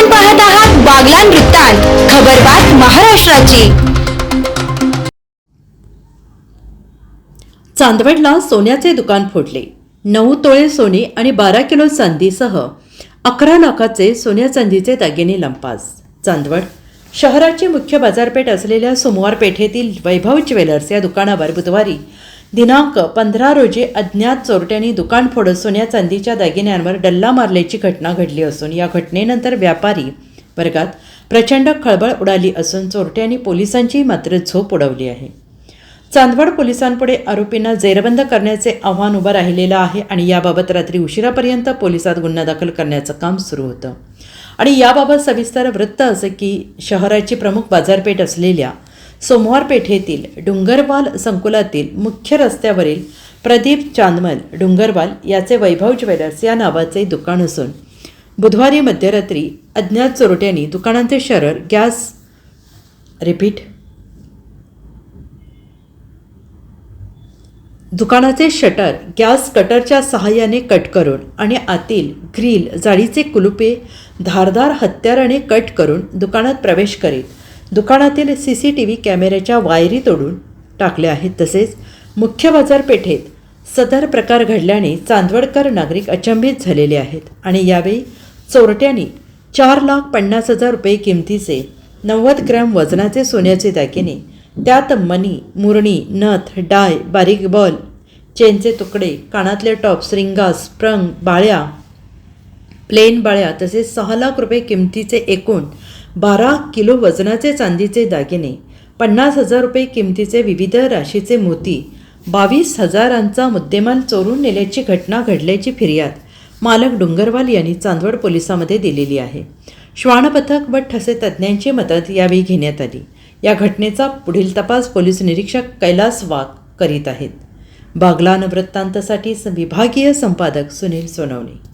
आपण पाहत आहात बागलान वृत्तांत. खबरबात महाराष्ट्राची. चांदवडला सोन्याचे दुकान फोडले. नऊ तोळे सोने आणि बारा किलो चांदीसह अकरा लाखाचे सोन्या चांदीचे दागिने लंपास. चांदवड शहराची मुख्य बाजारपेठ असलेल्या सोमवार पेठेतील वैभव ज्वेलर्स या दुकानावर बुधवारी दिनांक पंधरा रोजी अज्ञात चोरट्यांनी दुकान फोडत सोन्या चांदीच्या दागिन्यांवर डल्ला मारल्याची घटना घडली असून या घटनेनंतर व्यापारी वर्गात प्रचंड खळबळ उडाली असून चोरट्यांनी पोलिसांची मात्र झोप उडवली आहे. चांदवड पोलिसांपुढे आरोपींना जेरबंद करण्याचे आव्हान उभं राहिलेलं आहे आणि याबाबत रात्री उशिरापर्यंत पोलिसात गुन्हा दाखल करण्याचं काम सुरू होतं. आणि याबाबत सविस्तर वृत्त असं की शहराची प्रमुख बाजारपेठ असलेल्या सोमवार पेठेतील डुंगरवाल संकुलातील मुख्य रस्त्यावरील प्रदीप चांदमल डुंगरवाल याचे वैभव ज्वेलर्स या नावाचे दुकान असून बुधवारी मध्यरात्री अज्ञात चोरट्यांनी दुकानाचे शरर गॅस रिपीट दुकानाचे शटर गॅस कटरच्या सहाय्याने कट करून आणि आतील ग्रिल जाळीचे कुलुपे धारदार हत्याराने कट करून दुकानात प्रवेश करीत दुकानातील सी सी टी व्ही कॅमेऱ्याच्या वायरी तोडून टाकल्या आहेत. तसेच मुख्य बाजारपेठेत सदर प्रकार घडल्याने चांदवडकर नागरिक अचंबित झालेले आहेत आणि यावेळी चोरट्यांनी चार लाख पन्नास हजार रुपये किमतीचे नव्वद ग्रॅम वजनाचे सोन्याचे दागिने त्यात मनी मुरणी नथ डाय बारीक बॉल चेनचे तुकडे कानातले टॉप्स श्रिंगा स्प्रंग बाळ्या प्लेन बाळ्या तसेच सहा लाख रुपये किमतीचे एकूण बारा किलो वजनाचे चांदीचे दागिने पन्नास हजार रुपये किमतीचे विविध राशीचे मोती बावीस हजारांचा मुद्देमाल चोरून नेल्याची घटना घडल्याची फिर्याद मालक डुंगरवाल यांनी चांदवड पोलिसामध्ये दिलेली आहे. श्वानपथक व ठसे तज्ज्ञांची मदत यावेळी घेण्यात आली. या घटनेचा पुढील तपास पोलीस निरीक्षक कैलास वाघ करीत आहेत. बागलान वृत्तांतसाठी विभागीय संपादक सुनील सोनवणे.